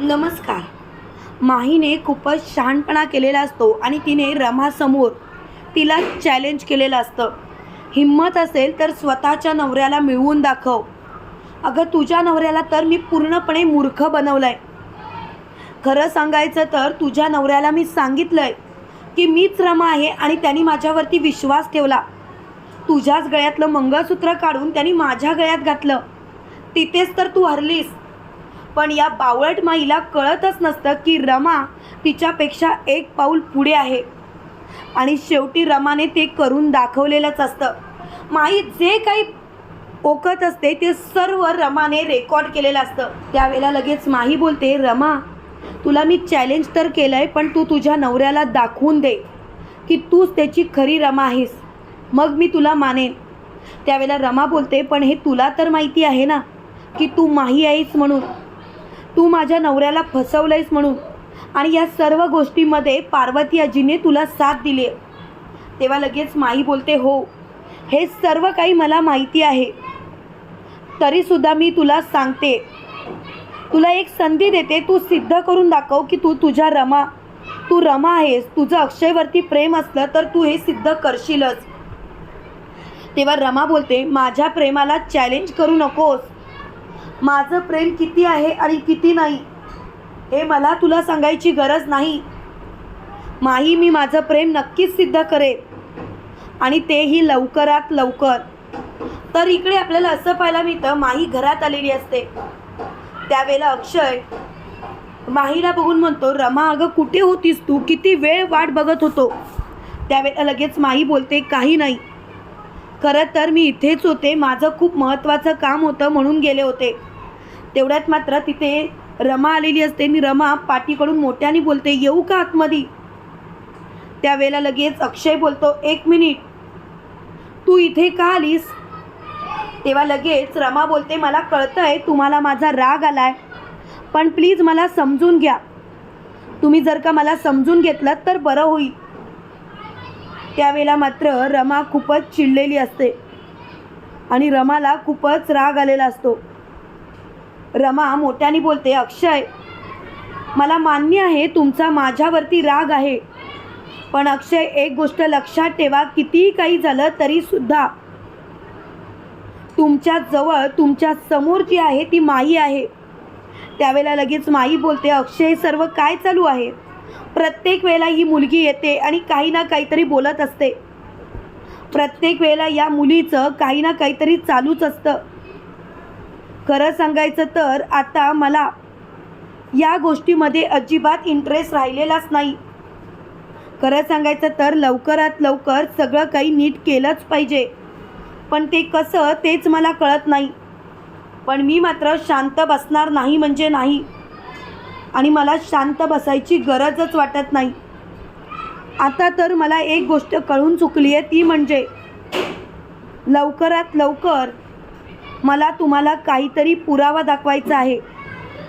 नमस्कार. माहीने खूपच शहाणपणा केलेला असतो आणि तिने रमासमोर तिला चॅलेंज केलेलं असतं. हिंमत असेल तर स्वतःच्या नवऱ्याला मिळवून दाखव. अगं तुझ्या नवऱ्याला तर मी पूर्णपणे मूर्ख बनवलं आहे खरं सांगायचं तर तुझ्या नवऱ्याला मी सांगितलं आहे की मीच रमा आहे आणि त्यांनी माझ्यावरती विश्वास ठेवला. तुझ्याच गळ्यातलं मंगळसूत्र काढून त्यांनी माझ्या गळ्यात घातलं. तिथेच तर तू हरलीस. पण या बावळट माईला कळतच नसतं की रमा तिच्यापेक्षा एक पाऊल पुढे आहे. आणि शेवटी रमाने ते करून दाखवलेलंच असतं. माई जे काही ओकत असते ते सर्व रमाने रेकॉर्ड केलेलं असतं. त्यावेळेला लगेच माही बोलते रमा तुला मी चॅलेंज तर केलं आहे पण तू तुझ्या नवऱ्याला दाखवून दे की तूच त्याची खरी रमा आहेस. मग मी तुला मानेन. त्यावेळेला रमा बोलते पण हे तुला तर माहिती आहे ना की तू माही आहेस म्हणून. तू माझ्या नवऱ्याला फसवलं आहेस म्हणून. आणि या सर्व गोष्टीमध्ये पार्वती आजीने तुला साथ दिली तेव्हा लगेच माई बोलते हो हे सर्व काही मला माहिती आहे. तरीसुद्धा मी तुला सांगते. तुला एक संधी देते तू सिद्ध करून दाखव की तू तुझ्या रमा तू रमा आहेस. तुझं अक्षयवरती प्रेम असलं तर तू हे सिद्ध करशीलच. तेव्हा रमा बोलते माझ्या प्रेमाला चॅलेंज करू नकोस. माझं प्रेम किती आहे आणि किती नाही हे मला तुला सांगायची गरज नाही. माही मी माझं प्रेम नक्कीच सिद्ध करेन आणि तेही लवकरात लवकर. तर इकडे आपल्याला असं पाहायला मिळतं माही घरात आलेली असते. त्यावेळेला अक्षय माहीला बघून म्हणतो रमा अगं कुठे होतीस तू? किती वेळ वाट बघत होतो. त्यावेळेला लगेच माही बोलते काही नाही. खरं तर मी इथेच होते. माझं खूप महत्त्वाचं काम होतं म्हणून गेले होते. तेवढ्यात मात्र तिथे रमा आलेली असते. मी रमा पाठीकडून मोठ्याने बोलते येऊ का आतमध्ये? त्यावेळेला लगेच अक्षय बोलतो एक मिनिट. तू इथे का आलीस? तेव्हा लगेच रमा बोलते मला कळतंय तुम्हाला माझा राग आलाय पण प्लीज मला समजून घ्या. तुम्ही जर का मला समजून घेतलं तर बरं होईल. त्यावेळेला मात्र रमा खूपच चिडलेली असते. आणि रमाला खूपच राग आलेला असतो. रमा मोठ्याने बोलते अक्षय मला मान्य आहे तुमचा माझ्यावरती राग आहे. पण अक्षय एक गोष्ट लक्षात ठेवा कितीही काही झालं तरीसुद्धा तुमच्या जवळ तुमच्यासमोर जी आहे ती माई आहे. त्यावेळेला लगेच माई बोलते अक्षय सर्व काय चालू आहे? प्रत्येक वेळेला ही मुलगी येते आणि काही ना काहीतरी बोलत असते. प्रत्येक वेळेला या मुलीचं काही ना काहीतरी चालूच असतं. खरं सांगायचं तर आता मला या गोष्टीमध्ये अजिबात इंटरेस्ट राहिलेलाच नाही. खरं सांगायचं तर लवकरात लवकर सगळं काही नीट केलंच पाहिजे. पण ते कसं तेच मला कळत नाही. पण मी मात्र शांत बसणार नाही म्हणजे नाही. आणि मला शांत बसायची गरजच वाटत नाही. आता तर मला एक गोष्ट कळून चुकली आहे ती म्हणजे लवकरात लवकर मला तुम्हाला काहीतरी पुरावा दाखवायचा आहे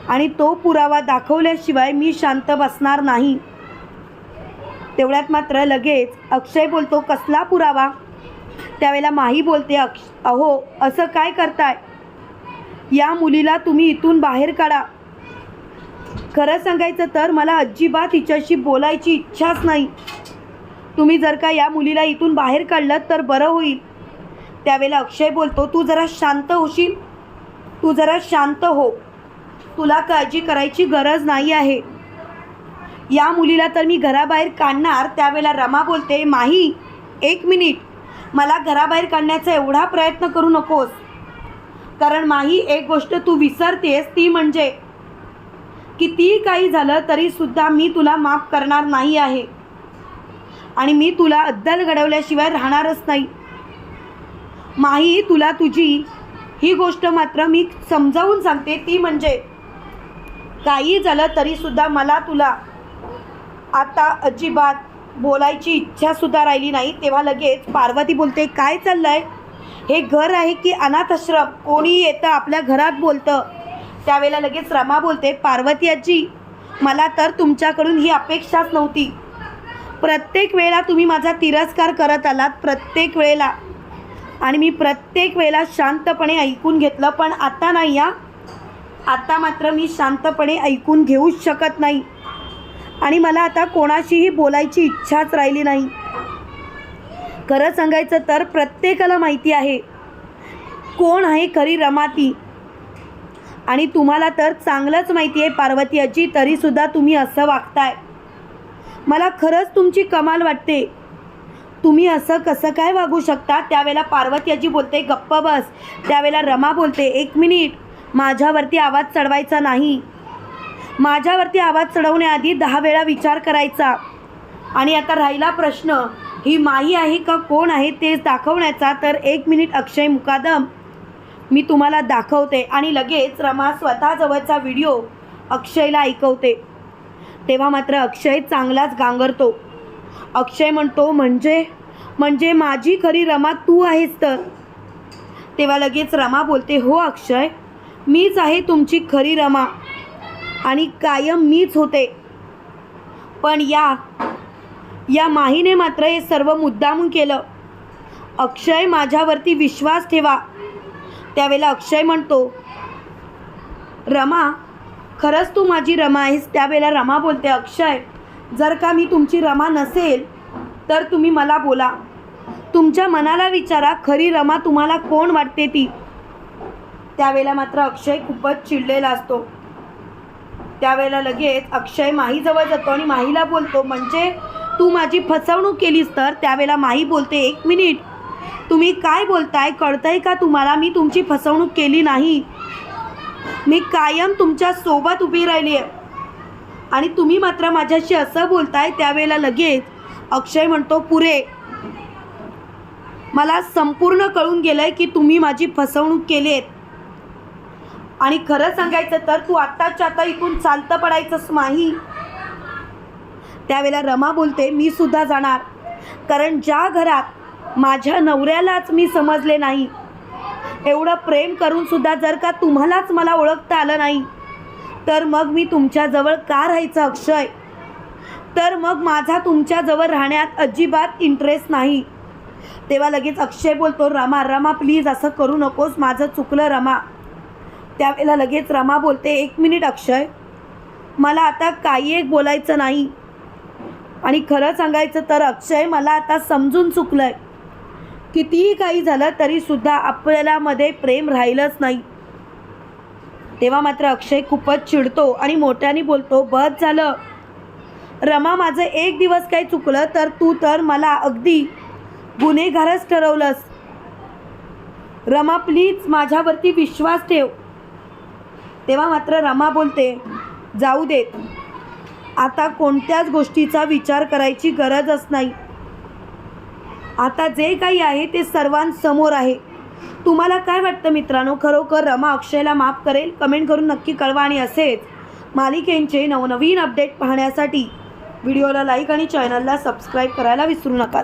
आणि तो पुरावा दाखवल्याशिवाय मी शांत बसणार नाही. तेवढ्यात मात्र लगेच अक्षय बोलतो कसला पुरावा? त्यावेळेला माही बोलते अक्ष अहो असं काय करताय? या मुलीला तुम्ही इथून बाहेर काढा. खरं सांगायचं तर मला अजिबात हिच्याशी बोलायची इच्छाच नाही. तुम्ही जर का या मुलीला इथून बाहेर काढलं तर बरं होईल. त्यावेळेला अक्षय बोलतो तू जरा शांत होशील? तू जरा शांत हो. तुला काळजी करायची गरज नाही आहे. या मुलीला तर मी घराबाहेर काढणार. त्यावेळेला रमा बोलते माही एक मिनिट. मला घराबाहेर काढण्याचा एवढा प्रयत्न करू नकोस. कारण माही एक गोष्ट तू विसरतेस ती म्हणजे कितीही काही झालं तरीसुद्धा मी तुला माफ करणार नाही आहे. आणि मी तुला अद्दल घडवल्याशिवाय राहणारच नाही. माही तुला तुझी ही गोष्ट मात्र मी समजावून सांगते ती म्हणजे काही झालं तरीसुद्धा मला तुला आता अजिबात बोलायची इच्छासुद्धा राहिली नाही. तेव्हा लगेच पार्वती बोलते काय चाललंय? हे घर आहे की अनाथाश्रम? कोणी येतं आपल्या घरात बोलतं. त्यावेळेला लगेच रमा बोलते पार्वती आजी मला तर तुमच्याकडून ही अपेक्षाच नव्हती. प्रत्येक वेळेला तुम्ही माझा तिरस्कार करत आलात प्रत्येक वेळेला. आणि मी प्रत्येक वेळेला शांतपणे ऐकून घेतलं पण आता नाही या आता मात्र मी शांतपणे ऐकून घेऊच शकत नाही. आणि मला आता कोणाशीही बोलायची इच्छाच राहिली नाही. खरं सांगायचं तर प्रत्येकाला माहिती आहे कोण आहे खरी रमाती. आणि तुम्हाला तर चांगलंच माहिती आहे पार्वती आजी तरीसुद्धा तुम्ही असं वागताय. मला खरंच तुमची कमाल वाटते. तुम्ही असं कसं काय वागू शकता? त्यावेळेला पार्वती आजी बोलते गप्प बस. त्यावेळेला रमा बोलते एक मिनिट माझ्यावरती आवाज चढवायचा नाही. माझ्यावरती आवाज चढवण्याआधी दहा वेळा विचार करायचा. आणि आता राहिला प्रश्न ही माई आहे का? कोण आहे? ते दाखवण्याचा तर एक मिनिट अक्षय मुकादम. मी तुम्हाला दाखवते आणि लगेच रमा स्वतःजवळचा व्हिडिओ अक्षयला ऐकवते. तेव्हा मात्र अक्षय चांगलाच गांगरतो. अक्षय म्हणतो म्हणजे? म्हणजे माझी खरी रमा तू आहेस तर? तेव्हा लगेच रमा बोलते हो अक्षय मीच आहे तुमची खरी रमा आणि कायम मीच होते. पण या या माहीने मात्र हे सर्व मुद्दामून केलं. अक्षय माझ्यावरती विश्वास ठेवा. त्यावेळेला अक्षय म्हणतो रमा खरंच तू माझी रमा आहेस. त्यावेळेला रमा बोलते अक्षय जर का मी तुमची रमा नसेल तर तुम्ही मला बोला. तुमच्या मनाला विचारा खरी रमा तुम्हाला कोण वाटते ती? त्यावेळेला मात्र अक्षय खूपच चिडलेला असतो. त्यावेळेला लगेच अक्षय माहीजवळ जातो आणि माहीला बोलतो म्हणजे तू माझी फसवणूक केलीस तर? त्यावेळेला माही बोलते एक मिनिट तुम्ही काय बोलताय? कळतंय का तुम्हाला? मी तुमची फसवणूक केली नाही. मी कायम तुमच्यासोबत उभी राहिली आहे. आणि तुम्ही मात्र माझ्याशी असं बोलताय त्यावेळेला लगेच अक्षय म्हणतो पुरे मला संपूर्ण कळून गेलंय की तुम्ही माझी फसवणूक केली आहे आणि खरं सांगायचं तर तू आत्ताच्या आता इथून चालतं पडायचंच नाही. त्यावेळेला रमा बोलते मी सुद्धा जाणार. कारण ज्या घरात माझ्या नवऱ्यालाच मी समजले नाही. एवढं प्रेम करून सुद्धा जर का तुम्हालाच मला ओळखता आलं नाही तर मग मी तुमच्याजवळ का राहायचं अक्षय? तर मग माझा तुमच्याजवळ राहण्यात अजिबात इंटरेस्ट नाही. तेव्हा लगेच अक्षय बोलतो रमा रमा प्लीज असं करू नकोस माझं चुकलं रमा. त्यावेळेला लगेच रमा बोलते एक मिनिट अक्षय मला आता काही एक बोलायचं नाही. आणि खरं सांगायचं तर अक्षय मला आता समजून चुकलं आहे कितीही काही झालं तरीसुद्धा आपल्यामध्ये प्रेम राहिलंच नाही. तेव्हा मात्र अक्षय खूपच चिडतो आणि मोठ्याने बोलतो बस झालं. रमा माझं एक दिवस काही चुकलं तर तू तर मला अगदी गुन्हेगारच ठरवलंस. रमा प्लीज माझ्यावरती विश्वास ठेव. तेव्हा मात्र रमा बोलते जाऊ देत. आता कोणत्याच गोष्टीचा विचार करायची गरजच नाही. आता जे काही आहे ते सर्वांसमोर आहे. तुम्हाला काय वाटतं मित्रांनो? खरोखर रमा अक्षयला माफ करेल? कमेंट करून नक्की कळवा आणि असेच मालिकेंचे नवनवीन अपडेट पाहण्यासाठी व्हिडिओला लाईक आणि चॅनलला सबस्क्राईब करायला विसरू नका.